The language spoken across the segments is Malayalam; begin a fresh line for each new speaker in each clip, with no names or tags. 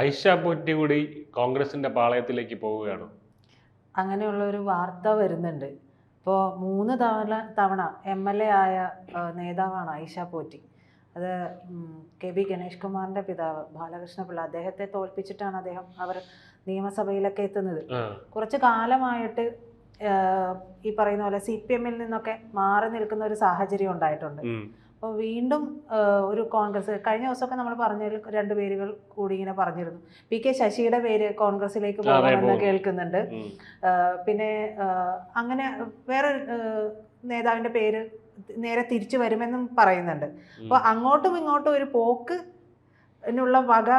ഐഷ പൊറ്റി കൂടി കോൺഗ്രസിന്റെ പാളയത്തിലേക്ക് പോവുകയാണ്.
അങ്ങനെയുള്ള ഒരു വാർത്ത വരുന്നുണ്ട്. ഇപ്പോൾ മൂന്ന് തവണ തവണ എം എൽ എ ആയ നേതാവാണ് ഐഷ പോറ്റി. അത് കെ ബി ഗണേഷ് കുമാറിന്റെ പിതാവ് ബാലകൃഷ്ണപിള്ള അദ്ദേഹത്തെ തോൽപ്പിച്ചിട്ടാണ് അദ്ദേഹം അവർ നിയമസഭയിലൊക്കെ എത്തുന്നത്. കുറച്ച് കാലമായിട്ട് ഈ പറയുന്ന പോലെ സി പി എമ്മിൽ നിന്നൊക്കെ മാറി നിൽക്കുന്ന ഒരു സാഹചര്യം ഉണ്ടായിട്ടുണ്ട്. അപ്പോൾ വീണ്ടും ഒരു കോൺഗ്രസ് കഴിഞ്ഞ ദിവസമൊക്കെ നമ്മൾ പറഞ്ഞതിൽ രണ്ട് പേരുകൾ കൂടി ഇങ്ങനെ പറഞ്ഞിരുന്നു. പി കെ ശശിയുടെ പേര് കോൺഗ്രസിലേക്ക്
പോകണമെന്ന്
കേൾക്കുന്നുണ്ട്. പിന്നെ അങ്ങനെ വേറെ നേതാവിന്റെ നേതാവിന്റെ പേര് നേരെ തിരിച്ചു വരുമെന്നും പറയുന്നുണ്ട്. അപ്പോൾ അങ്ങോട്ടും ഇങ്ങോട്ടും ഒരു പോക്ക് ഉള്ള വക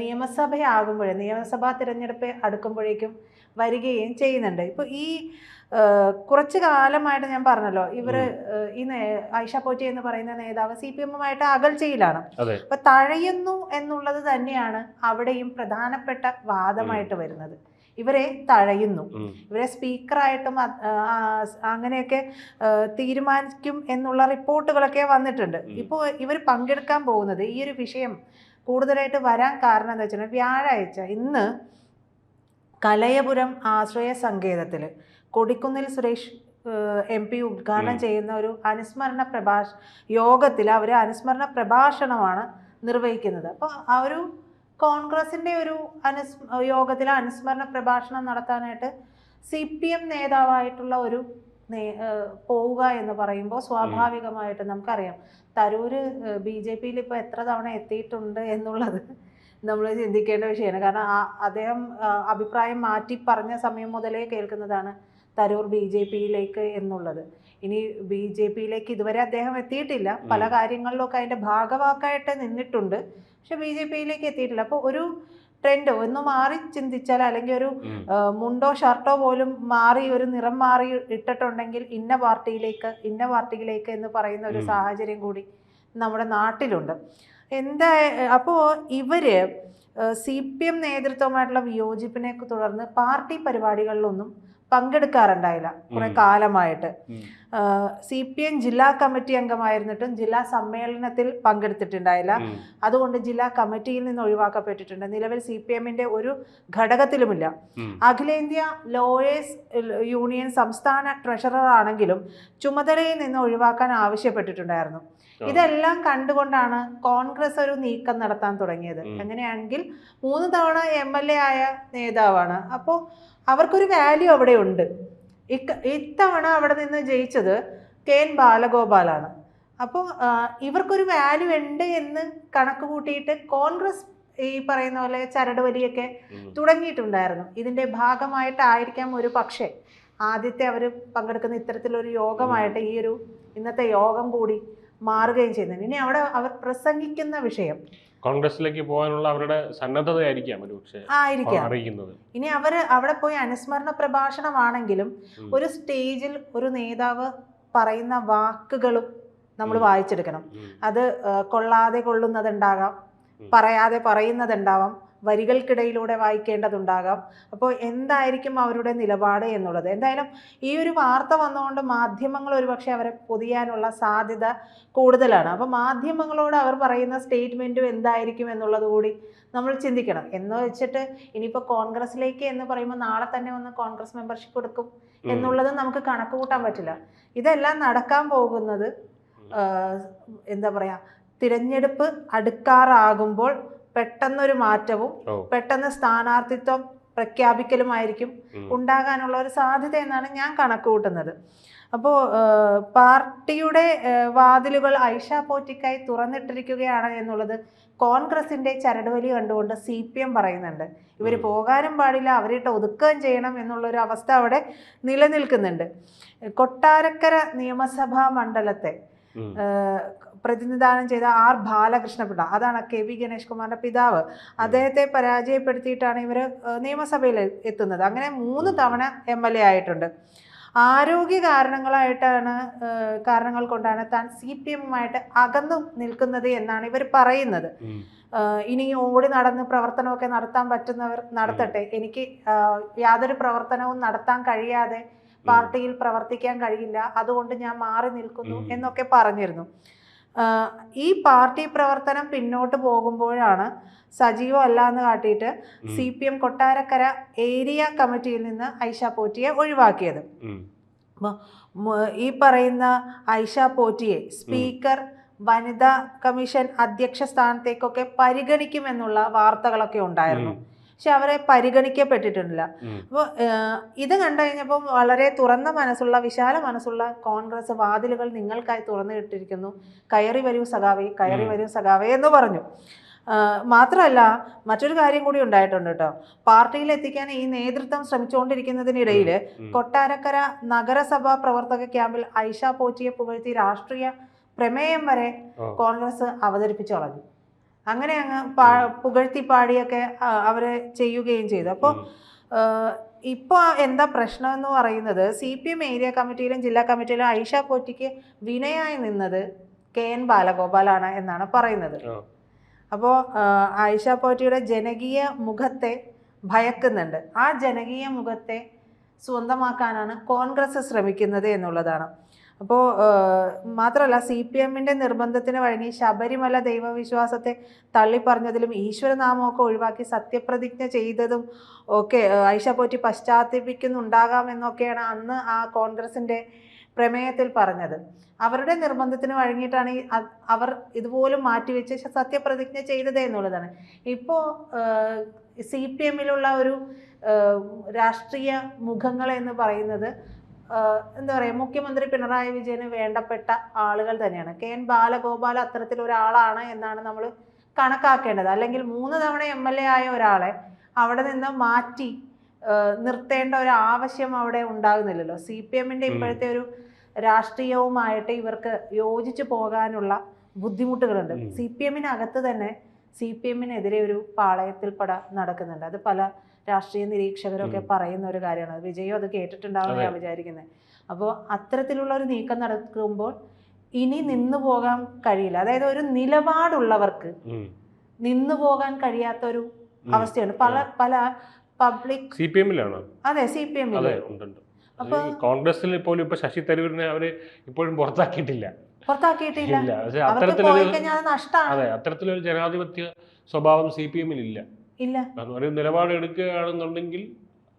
നിയമസഭയാകുമ്പോഴേ നിയമസഭാ തിരഞ്ഞെടുപ്പ് അടുക്കുമ്പോഴേക്കും വരികയും ചെയ്യുന്നുണ്ട്. ഇപ്പോൾ ഈ കുറച്ച് കാലമായിട്ട് ഞാൻ പറഞ്ഞല്ലോ ഇവർ ഈ ഐഷ പോറ്റി എന്ന് പറയുന്ന നേതാവ് സി പി എമ്മുമായിട്ട് അകൽച്ചയിലാണ് അപ്പൊ തഴയുന്നു എന്നുള്ളത് തന്നെയാണ് അവിടെയും പ്രധാനപ്പെട്ട വാദമായിട്ട് വരുന്നത്. ഇവരെ തഴയുന്നു. ഇവരെ സ്പീക്കറായിട്ടും അങ്ങനെയൊക്കെ തീരുമാനിക്കും എന്നുള്ള റിപ്പോർട്ടുകളൊക്കെ വന്നിട്ടുണ്ട്. ഇപ്പോൾ ഇവർ പങ്കെടുക്കാൻ പോകുന്നത് ഈ ഒരു വിഷയം കൂടുതലായിട്ട് വരാൻ കാരണം എന്താ വെച്ചാൽ വ്യാഴാഴ്ച ഇന്ന് കലയപുരം ആശ്രയ സങ്കേതത്തിൽ കൊടിക്കുന്നിൽ സുരേഷ് എം പി ഉദ്ഘാടനം ചെയ്യുന്ന ഒരു അനുസ്മരണ പ്രഭാഷ യോഗത്തിൽ അവർ അനുസ്മരണ പ്രഭാഷണമാണ് നിർവഹിക്കുന്നത്. അപ്പോൾ ആ ഒരു കോൺഗ്രസിന്റെ ഒരു അനുസ് യോഗത്തിൽ അനുസ്മരണ പ്രഭാഷണം നടത്താനായിട്ട് സി പി എം നേതാവായിട്ടുള്ള ഒരു നേ- പോവുക എന്ന് പറയുമ്പോൾ സ്വാഭാവികമായിട്ട് നമുക്കറിയാം തരൂര് ബി ജെ പിയിൽ ഇപ്പോൾ എത്ര തവണ എത്തിയിട്ടുണ്ട് എന്നുള്ളത് നമ്മൾ ചിന്തിക്കേണ്ട വിഷയമാണ്. കാരണം അദ്ദേഹം അഭിപ്രായം മാറ്റി പറഞ്ഞ സമയം മുതലേ കേൾക്കുന്നതാണ് തരൂർ ബി ജെ പിയിലേക്ക് എന്നുള്ളത്. ഇനി ബി ജെ പിയിലേക്ക് ഇതുവരെ അദ്ദേഹം എത്തിയിട്ടില്ല. പല. കാര്യങ്ങളിലൊക്കെ അതിന്റെ ഭാഗവാക്കായിട്ട് നിന്നിട്ടുണ്ട്. പക്ഷെ ബി ജെ പിയിലേക്ക് എത്തിയിട്ടില്ല. അപ്പോൾ ഒരു ട്രെൻഡോ ഒന്ന് മാറി ചിന്തിച്ചാൽ അല്ലെങ്കിൽ ഒരു മുണ്ടോ ഷർട്ടോ പോലും മാറി ഒരു നിറം മാറി ഇട്ടിട്ടുണ്ടെങ്കിൽ ഇന്ന പാർട്ടിയിലേക്ക് ഇന്ന പാർട്ടിയിലേക്ക് എന്ന് പറയുന്ന ഒരു സാഹചര്യം കൂടി നമ്മുടെ നാട്ടിലുണ്ട്. എന്താ അപ്പോൾ ഇവർ സി പി എം നേതൃത്വമായിട്ടുള്ള വിയോജിപ്പിനെ തുടർന്ന് പാർട്ടി പരിപാടികളിലൊന്നും പങ്കെടുക്കാറുണ്ടായില്ല. കുറെ കാലമായിട്ട്. സി പി എം ജില്ലാ കമ്മിറ്റി അംഗമായിരുന്നിട്ടും ജില്ലാ സമ്മേളനത്തിൽ പങ്കെടുത്തിട്ടുണ്ടായില്ല. അതുകൊണ്ട് ജില്ലാ കമ്മിറ്റിയിൽ നിന്ന് ഒഴിവാക്കപ്പെട്ടിട്ടുണ്ട്. നിലവിൽ സി പി എമ്മിന്റെ ഒരു ഘടകത്തിലുമില്ല. അഖിലേന്ത്യാ ലോയേഴ്സ് യൂണിയൻ സംസ്ഥാന ട്രഷറർ ആണെങ്കിലും ചുമതലയിൽ നിന്ന് ഒഴിവാക്കാൻ ആവശ്യപ്പെട്ടിട്ടുണ്ടായിരുന്നു. ഇതെല്ലാം കണ്ടുകൊണ്ടാണ് കോൺഗ്രസ് ഒരു നീക്കം നടത്താൻ തുടങ്ങിയത്. അങ്ങനെയാണെങ്കിൽ മൂന്ന് തവണ എം എൽ എ ആയ നേതാവാണ്. അപ്പോൾ അവർക്കൊരു വാല്യൂ അവിടെ ഉണ്ട്. ഇക്ക ഇത്തവണ അവിടെ നിന്ന് ജയിച്ചത് കെ എൻ ബാലഗോപാലാണ്. അപ്പോൾ ഇവർക്കൊരു വാല്യൂ ഉണ്ട് എന്ന് കണക്ക് കൂട്ടിയിട്ട് കോൺഗ്രസ് ഈ പറയുന്ന പോലെ ചരട് വലിയൊക്കെ. തുടങ്ങിയിട്ടുണ്ടായിരുന്നു. ഇതിന്റെ ഭാഗമായിട്ടായിരിക്കാം ഒരു പക്ഷേ ആദ്യത്തെ അവർ പങ്കെടുക്കുന്ന ഇത്തരത്തിലൊരു യോഗമായിട്ട് ഈ ഒരു ഇന്നത്തെ യോഗം കൂടി മാറുകയും ചെയ്യുന്നത്. ഇനി അവിടെ അവർ പ്രസംഗിക്കുന്ന വിഷയം
കോൺഗ്രസിലേക്ക് പോകാനുള്ള അവരുടെ സന്നദ്ധതയായിരിക്കാം ഒരു പക്ഷേ
ആയിരിക്കാം.
അറിയിക്കുന്നത്.
ഇനി അവർ അവിടെ പോയി അനുസ്മരണ പ്രഭാഷണമാണെങ്കിലും ഒരു സ്റ്റേജിൽ ഒരു നേതാവ് പറയുന്ന വാക്കുകളും നമ്മൾ വായിച്ചെടുക്കണം. അത് കൊള്ളാതെ കൊള്ളുന്നതുണ്ടാകാം
ഉണ്ടാകാം
പറയാതെ പറയുന്നതുണ്ടാവാം. വരികൾക്കിടയിലൂടെ വായിക്കേണ്ടതുണ്ടാകാം. അപ്പോൾ എന്തായിരിക്കും അവരുടെ നിലപാട് എന്നുള്ളത്? എന്തായാലും ഈ ഒരു വാർത്ത വന്നുകൊണ്ട് മാധ്യമങ്ങൾ ഒരുപക്ഷെ അവരെ പൊതിയാനുള്ള സാധ്യത കൂടുതലാണ്. അപ്പോൾ മാധ്യമങ്ങളോട് അവർ പറയുന്ന സ്റ്റേറ്റ്മെന്റും എന്തായിരിക്കും എന്നുള്ളത് കൂടി നമ്മൾ ചിന്തിക്കണം. എന്ന് വെച്ചിട്ട് ഇനിയിപ്പോൾ കോൺഗ്രസിലേക്ക് എന്ന് പറയുമ്പോൾ നാളെ തന്നെ ഒന്ന് കോൺഗ്രസ് മെമ്പർഷിപ്പ് എടുക്കും. എന്നുള്ളത് നമുക്ക് കണക്ക് കൂട്ടാൻ പറ്റില്ല. ഇതെല്ലാം നടക്കാൻ പോകുന്നത് എന്താ പറയുക തിരഞ്ഞെടുപ്പ് അടുക്കാറാകുമ്പോൾ പെട്ടെന്നൊരു മാറ്റവും പെട്ടെന്ന് സ്ഥാനാർത്ഥിത്വം പ്രഖ്യാപിക്കലുമായിരിക്കും. ഉണ്ടാകാനുള്ള ഒരു സാധ്യത എന്നാണ് ഞാൻ കണക്ക് കൂട്ടുന്നത് അപ്പോൾ പാർട്ടിയുടെ വാതിലുകൾ ഐഷ പോറ്റിക്കായി തുറന്നിട്ടിരിക്കുകയാണ് എന്നുള്ളത് കോൺഗ്രസിന്റെ ചരടുവലി കണ്ടുകൊണ്ട് സി പി എം പറയുന്നുണ്ട്. ഇവർ പോകാനും പാടില്ല അവരിട്ട് ഒതുക്കുകയും ചെയ്യണം എന്നുള്ളൊരു അവസ്ഥ അവിടെ നിലനിൽക്കുന്നുണ്ട്. കൊട്ടാരക്കര നിയമസഭാ മണ്ഡലത്തെ പ്രതിനിധാനം ചെയ്ത ആർ ബാലകൃഷ്ണപിള്ള അതാണ് കെ വി ഗണേഷ് കുമാറിന്റെ പിതാവ്. അദ്ദേഹത്തെ പരാജയപ്പെടുത്തിയിട്ടാണ് ഇവർ നിയമസഭയിൽ എത്തുന്നത്. അങ്ങനെ മൂന്ന് തവണ എം എൽ എ ആയിട്ടുണ്ട്. ആരോഗ്യ കാരണങ്ങളായിട്ടാണ് കാരണങ്ങൾ കൊണ്ടാണ് താൻ സി പി എമ്മുമായിട്ട് അകന്നു നിൽക്കുന്നത് എന്നാണ് ഇവർ പറയുന്നത്. ഇനി ഓടി നടന്ന് പ്രവർത്തനമൊക്കെ നടത്താൻ പറ്റുന്നവർ നടത്തട്ടെ. എനിക്ക് യാതൊരു പ്രവർത്തനവും നടത്താൻ കഴിയാതെ പാർട്ടിയിൽ പ്രവർത്തിക്കാൻ കഴിയില്ല. അതുകൊണ്ട് ഞാൻ മാറി നിൽക്കുന്നു എന്നൊക്കെ പറഞ്ഞിരുന്നു. ഈ പാർട്ടി പ്രവർത്തനം പിന്നോട്ട് പോകുമ്പോഴാണ് സജീവം അല്ല എന്ന് കാട്ടിയിട്ട്. C P M Kottarakkara area കമ്മിറ്റിയിൽ നിന്ന് ഐഷ പോറ്റിയെ ഒഴിവാക്കിയത് ഈ പറയുന്ന ഐഷ പോറ്റിയെ സ്പീക്കർ വനിതാ കമ്മീഷൻ അധ്യക്ഷ സ്ഥാനത്തേക്കൊക്കെ പരിഗണിക്കുമെന്നുള്ള വാർത്തകളൊക്കെ ഉണ്ടായിരുന്നു. പക്ഷെ അവരെ പരിഗണിക്കപ്പെട്ടിട്ടില്ല അപ്പോൾ ഇത് കണ്ടു കഴിഞ്ഞപ്പോൾ വളരെ തുറന്ന മനസ്സുള്ള വിശാല മനസ്സുള്ള കോൺഗ്രസ് വാതിലുകൾ നിങ്ങൾക്കായി തുറന്നു കിട്ടിയിരിക്കുന്നു കയറി വരൂ സഖാവേ കയറി വരൂ സഖാവേ എന്ന് പറഞ്ഞു. മാത്രമല്ല മറ്റൊരു കാര്യം കൂടി ഉണ്ടായിട്ടുണ്ട് കേട്ടോ. പാർട്ടിയിൽ എത്തിക്കാൻ ഈ നേതൃത്വം ശ്രമിച്ചുകൊണ്ടിരിക്കുന്നതിനിടയിൽ കൊട്ടാരക്കര നഗരസഭാ പ്രവർത്തക ക്യാമ്പിൽ ഐഷ പോറ്റിയെ പുകഴ്ത്തി രാഷ്ട്രീയ പ്രമേയം വരെ കോൺഗ്രസ് അവതരിപ്പിച്ചു കളഞ്ഞു. അങ്ങനെ അങ്ങ് പാ പുകഴ്ത്തി പാടിയൊക്കെ അവർ അവരെ ചെയ്യുകയും ചെയ്തു. അപ്പോൾ. ഇപ്പോൾ എന്താ പ്രശ്നം എന്ന് പറയുന്നത് സി പി എം ഏരിയ കമ്മിറ്റിയിലും ജില്ലാ കമ്മിറ്റിയിലും ഐഷ പോറ്റിക്ക് വിനയായി നിന്നത് കെ എൻ ബാലഗോപാലാണ് എന്നാണ് പറയുന്നത്. അപ്പോൾ ഐഷ പോറ്റിയുടെ ജനകീയ മുഖത്തെ ഭയക്കുന്നുണ്ട്. ആ ജനകീയ മുഖത്തെ സ്വന്തമാക്കാനാണ് കോൺഗ്രസ് ശ്രമിക്കുന്നത് എന്നുള്ളതാണ്. അപ്പോൾ മാത്രമല്ല സി പി എമ്മിന്റെ നിർബന്ധത്തിന് വഴങ്ങി ശബരിമല ദൈവവിശ്വാസത്തെ തള്ളിപ്പറഞ്ഞതിലും ഈശ്വരനാമമൊക്കെ ഒഴിവാക്കി സത്യപ്രതിജ്ഞ ചെയ്തതും ഒക്കെ ഐഷ പോറ്റി പശ്ചാത്തപിക്കുന്നുണ്ടാകാമെന്നൊക്കെയാണ് അന്ന് ആ കോൺഗ്രസിന്റെ പ്രമേയത്തിൽ പറഞ്ഞത്. അവരുടെ നിർബന്ധത്തിന് വഴങ്ങിയിട്ടാണ് ഈ അവർ ഇതുപോലും മാറ്റിവെച്ച് സത്യപ്രതിജ്ഞ ചെയ്തത് എന്നുള്ളതാണ്. ഇപ്പോൾ സി പി എമ്മിലുള്ള ഒരു രാഷ്ട്രീയ മുഖങ്ങൾ എന്ന് പറയുന്നത് എന്താ പറയുക മുഖ്യമന്ത്രി പിണറായി വിജയന് വേണ്ടപ്പെട്ട ആളുകൾ തന്നെയാണ്. കെ എൻ ബാലഗോപാൽ അത്തരത്തിലൊരാളാണ് എന്നാണ് നമ്മൾ കണക്കാക്കേണ്ടത്. അല്ലെങ്കിൽ മൂന്ന് തവണ എം എൽ എ ആയ ഒരാളെ അവിടെ നിന്ന് മാറ്റി നിർത്തേണ്ട ഒരു ആവശ്യം അവിടെ ഉണ്ടാകുന്നില്ലല്ലോ. സി പി
എമ്മിന്റെ
ഇപ്പോഴത്തെ ഒരു രാഷ്ട്രീയവുമായിട്ട് ഇവർക്ക് യോജിച്ചു പോകാനുള്ള ബുദ്ധിമുട്ടുകളുണ്ട്. സി പി എമ്മിനകത്ത് തന്നെ സി പി എമ്മിനെതിരെ ഒരു പാളയത്തിൽ പട നടക്കുന്നുണ്ട്. അത് പല രാഷ്ട്രീയ നിരീക്ഷകരൊക്കെ. പറയുന്ന ഒരു കാര്യമാണ്. വിജയം അത് കേട്ടിട്ടുണ്ടാവും ഞാൻ വിചാരിക്കുന്നത് അപ്പോൾ അത്തരത്തിലുള്ള ഒരു നീക്കം നടക്കുമ്പോൾ ഇനി നിന്നു പോകാൻ കഴിയില്ല. അതായത് ഒരു നിലപാടുള്ളവർക്ക്. നിന്നു പോകാൻ കഴിയാത്ത ഒരു അവസ്ഥയാണ്. പല പല പബ്ലിക്
സി പി എമ്മിലാണ്?
അതെ സി പി എമ്മിൽ അപ്പൊ-
കോൺഗ്രസിൽ പോലും ഇപ്പൊ ശശി തരൂരിനെ അവർ ഇപ്പോഴും പുറത്താക്കിയിട്ടില്ല.
പുറത്താക്കിയിട്ടില്ല. അതെ
അത്തരത്തിലൊരു ജനാധിപത്യ സ്വഭാവം സി പി എമ്മിൽ ഇല്ല
ഇല്ല.
നിലപാട് എടുക്കുകയാണെന്നുണ്ടെങ്കിൽ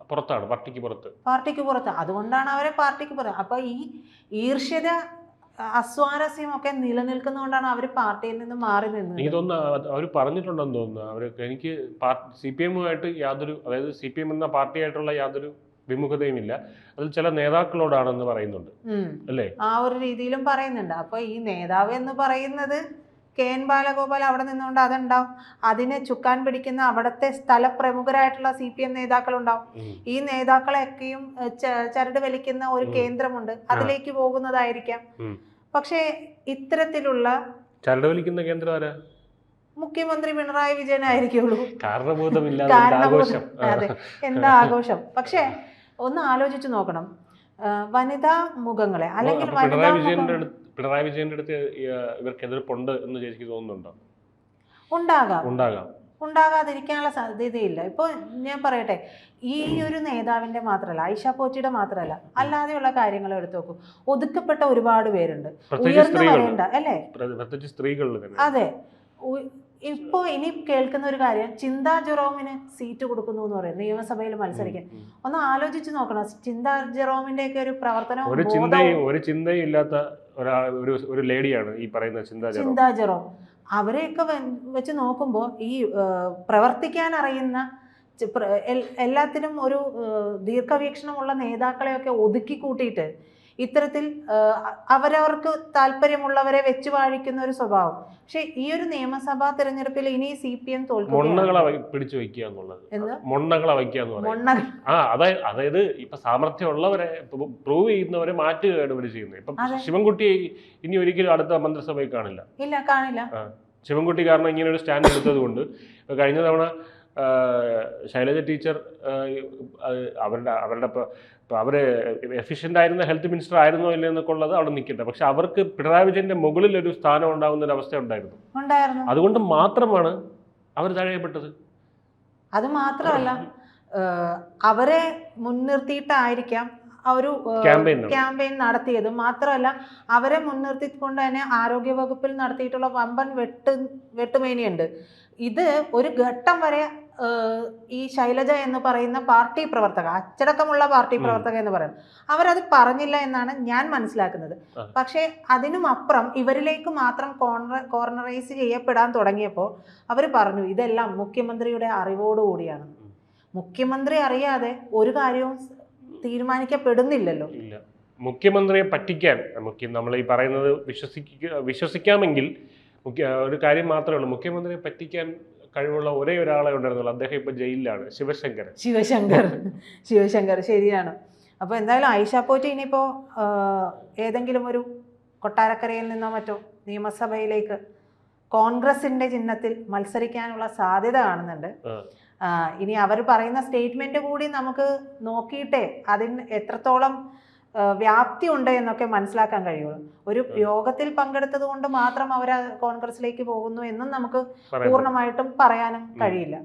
പുറത്താണ് പാർട്ടിക്ക് പുറത്ത്.
പാർട്ടിക്ക് പുറത്ത്. അതുകൊണ്ടാണ് അവരെ പാർട്ടിക്ക് പുറത്ത്. അപ്പൊ ഈ ഈർഷ്യത അസ്വാരസ്യം ഒക്കെ നിലനിൽക്കുന്നതുകൊണ്ടാണ് അവർ പാർട്ടിയിൽ നിന്ന് മാറി നിന്നത്.
എനിക്ക് തോന്നുന്നു അവർ പറഞ്ഞിട്ടുണ്ടെന്ന് തോന്നുന്നു. അവർ എനിക്ക് സി പി എമ്മുമായിട്ട് യാതൊരു അതായത് സി പി എം എന്ന പാർട്ടിയായിട്ടുള്ള യാതൊരു വിമുഖതയും ഇല്ല അതിൽ ചില നേതാക്കളോടാണെന്ന് പറയുന്നുണ്ട്. അല്ലേ?
ആ ഒരു രീതിയിലും പറയുന്നുണ്ട്. അപ്പൊ ഈ നേതാവ് എന്ന് പറയുന്നത് കെ എൻ ബാലഗോപാൽ അവിടെ നിന്നുകൊണ്ട് അതുണ്ടാവും. അതിനെ ചുക്കാൻ പിടിക്കുന്ന അവിടുത്തെ സ്ഥലപ്രമുഖരായിട്ടുള്ള സി പി എം നേതാക്കളുണ്ടാവും. ഈ നേതാക്കളെയൊക്കെയും ചരട് വലിക്കുന്ന ഒരു കേന്ദ്രമുണ്ട്. അതിലേക്ക് പോകുന്നതായിരിക്കാം. പക്ഷെ ഇത്തരത്തിലുള്ള
ചരട് വലിക്കുന്ന കേന്ദ്രം
മുഖ്യമന്ത്രി പിണറായി വിജയൻ
ആയിരിക്കുള്ളൂ.
അതെ. എന്താ ആഘോഷം? പക്ഷെ ഒന്ന് ആലോചിച്ചു നോക്കണം. വനിതാ മുഖങ്ങളെ അല്ലെങ്കിൽ
വനിതാ
വനിതാ
പിണറായി വിജയന്റെ അടുത്ത് ഇവർക്ക് എതിർപ്പുണ്ട് എന്ന് ചേച്ചിക്ക് തോന്നുന്നുണ്ടോ?
ഉണ്ടാകാം.
ഉണ്ടാകാം.
ഉണ്ടാകാതിരിക്കാനുള്ള സാധ്യതയില്ല. ഇപ്പോൾ ഞാൻ പറയട്ടെ ഈ ഒരു നേതാവിന്റെ മാത്രമല്ല ഐഷ പോറ്റിയുടെ മാത്രമല്ല അല്ലാതെയുള്ള കാര്യങ്ങൾ എടുത്തു നോക്കൂ. ഒതുക്കപ്പെട്ട ഒരുപാട് പേരുണ്ട്.
പ്രത്യേകിച്ച്
ഉയർന്നു വരേണ്ട അല്ലേ? അതെ. ഇപ്പോൾ ഇപ്പോ ഇനി കേൾക്കുന്ന ഒരു കാര്യം ചിന്താ ജെറോമിന് സീറ്റ് കൊടുക്കുന്നു എന്ന് പറയും നിയമസഭയിൽ മത്സരിക്കാൻ. ഒന്ന് ആലോചിച്ച് നോക്കണം. ചിന്താ ജെറോമിന്റെ ഒക്കെ ഒരു പ്രവർത്തനം
ഒരു ചിന്തയും ഒരു ചിന്തയും ഇല്ലാത്ത ഒരാൾ ഒരു ഒരു ലേഡിയാണ് ഈ പറയുന്ന ചിന്താ ജെറോം.
അവരെയൊക്കെ വെച്ച് നോക്കുമ്പോൾ ഈ പ്രവർത്തിക്കാൻ അറിയുന്ന എല്ലാത്തിനും ഒരു ദീർഘവീക്ഷണമുള്ള നേതാക്കളെയൊക്കെ ഒതുക്കി കൂട്ടിയിട്ട് ഇത്തരത്തിൽ അവരവർക്ക് താല്പര്യമുള്ളവരെ വെച്ച് വാഴിക്കുന്ന ഒരു സ്വഭാവം. പക്ഷെ ഈ ഒരു നിയമസഭാ തെരഞ്ഞെടുപ്പിൽ ഇനി സി പി എം
മൊണ്ണകളെ പിടിച്ചു വെക്കുക എന്നുള്ളത്. മൊണ്ണകളെ വയ്ക്കുക എന്ന് പറയുന്നത്. ആ അതായത് അതായത് ഇപ്പൊ സാമർഥ്യമുള്ളവരെ പ്രൂവ് ചെയ്യുന്നവരെ മാറ്റുകയാണ് ഇവർ ചെയ്യുന്നത്. ഇപ്പൊ
ശിവൻകുട്ടിയെ
ശിവൻകുട്ടി ഇനി ഒരിക്കലും അടുത്ത മന്ത്രിസഭയിൽ കാണില്ല.
ഇല്ല കാണില്ല.
ശിവൻകുട്ടി കാരണം ഇങ്ങനെ ഒരു സ്റ്റാൻഡ് എടുത്തത് കൊണ്ട് കഴിഞ്ഞ തവണ ശൈലജ ടീച്ചർ അവരുടെ അവരുടെ അവരുടെ ഇപ്പൊ അവർ അവർ എഫിഷ്യന്റ് ആയിരുന്ന ഹെൽത്ത് മിനിസ്റ്റർ ആയിരുന്നോ ഇല്ല എന്നൊക്കെ ഉള്ളത് അവിടെ നിൽക്കട്ടെ. പക്ഷെ അവർക്ക് പിണറായി വിജയന്റെ മുകളിൽ ഒരു സ്ഥാനം ഉണ്ടാകുന്ന ഒരു അവസ്ഥ ഉണ്ടായിരുന്നു. അതുകൊണ്ട് മാത്രമാണ് അവർ തഴയപ്പെട്ടത്.
അത് മാത്രമല്ല അവരെ മുൻനിർത്തിയിട്ടായിരിക്കാം ഒരു ക്യാമ്പയിൻ നടത്തിയത്. മാത്രമല്ല അവരെ മുൻനിർത്തിക്കൊണ്ട് തന്നെ ആരോഗ്യ വകുപ്പിൽ നടത്തിയിട്ടുള്ള വമ്പൻ വെട്ട് വെട്ടുമേനിയുണ്ട്. ഇത് ഒരു ഘട്ടം വരെ ഈ ശൈലജ എന്ന് പറയുന്ന പാർട്ടി പ്രവർത്തക അച്ചടക്കമുള്ള പാർട്ടി. പ്രവർത്തക എന്ന് പറയുന്നത്. അവരത് പറഞ്ഞില്ല എന്നാണ് ഞാൻ മനസ്സിലാക്കുന്നത്. പക്ഷേ അതിനും അപ്പുറം ഇവരിലേക്ക് മാത്രം കോർണർ കോർണറൈസ് ചെയ്യപ്പെടാൻ തുടങ്ങിയപ്പോൾ അവർ പറഞ്ഞു ഇതെല്ലാം മുഖ്യമന്ത്രിയുടെ അറിവോടുകൂടിയാണ് മുഖ്യമന്ത്രി അറിയാതെ ഒരു കാര്യവും തീരുമാനിക്കപ്പെടുന്നില്ലല്ലോ.
മുഖ്യമന്ത്രിയെ പറ്റിക്കാൻ മുഖ്യ നമ്മൾ ഈ പറയുന്നത് വിശ്വസിക്കുക വിശ്വസിക്കാമെങ്കിൽ ഒരു കാര്യം മാത്രമേ ഉള്ളൂ. മുഖ്യമന്ത്രിയെ പറ്റിക്കാൻ കഴിവുള്ള ഒരേ ഒരാളെ ഉണ്ടായിരുന്നുള്ളൂ. അദ്ദേഹം ഇപ്പൊ ജയിലിലാണ്. ശിവശങ്കർ
ശിവശങ്കർ. ശിവശങ്കർ. ശരിയാണ്. അപ്പോൾ എന്തായാലും ഐഷ പോറ്റി ഇനിയിപ്പോൾ ഏതെങ്കിലും ഒരു കൊട്ടാരക്കരയിൽ നിന്നോ മറ്റോ നിയമസഭയിലേക്ക് കോൺഗ്രസിന്റെ ചിഹ്നത്തിൽ മത്സരിക്കാനുള്ള സാധ്യത കാണുന്നുണ്ട്. ഇനി അവർ പറയുന്ന സ്റ്റേറ്റ്മെന്റ് കൂടി നമുക്ക് നോക്കിയിട്ടേ അതിന് എത്രത്തോളം വ്യാപ്തി ഉണ്ട് എന്നൊക്കെ മനസ്സിലാക്കാൻ കഴിയുള്ളൂ. ഒരു യോഗത്തിൽ പങ്കെടുത്തത് കൊണ്ട് മാത്രം അവർ കോൺഗ്രസിലേക്ക് പോകുന്നു എന്നും നമുക്ക് പൂർണമായിട്ടും പറയാനും കഴിയില്ല.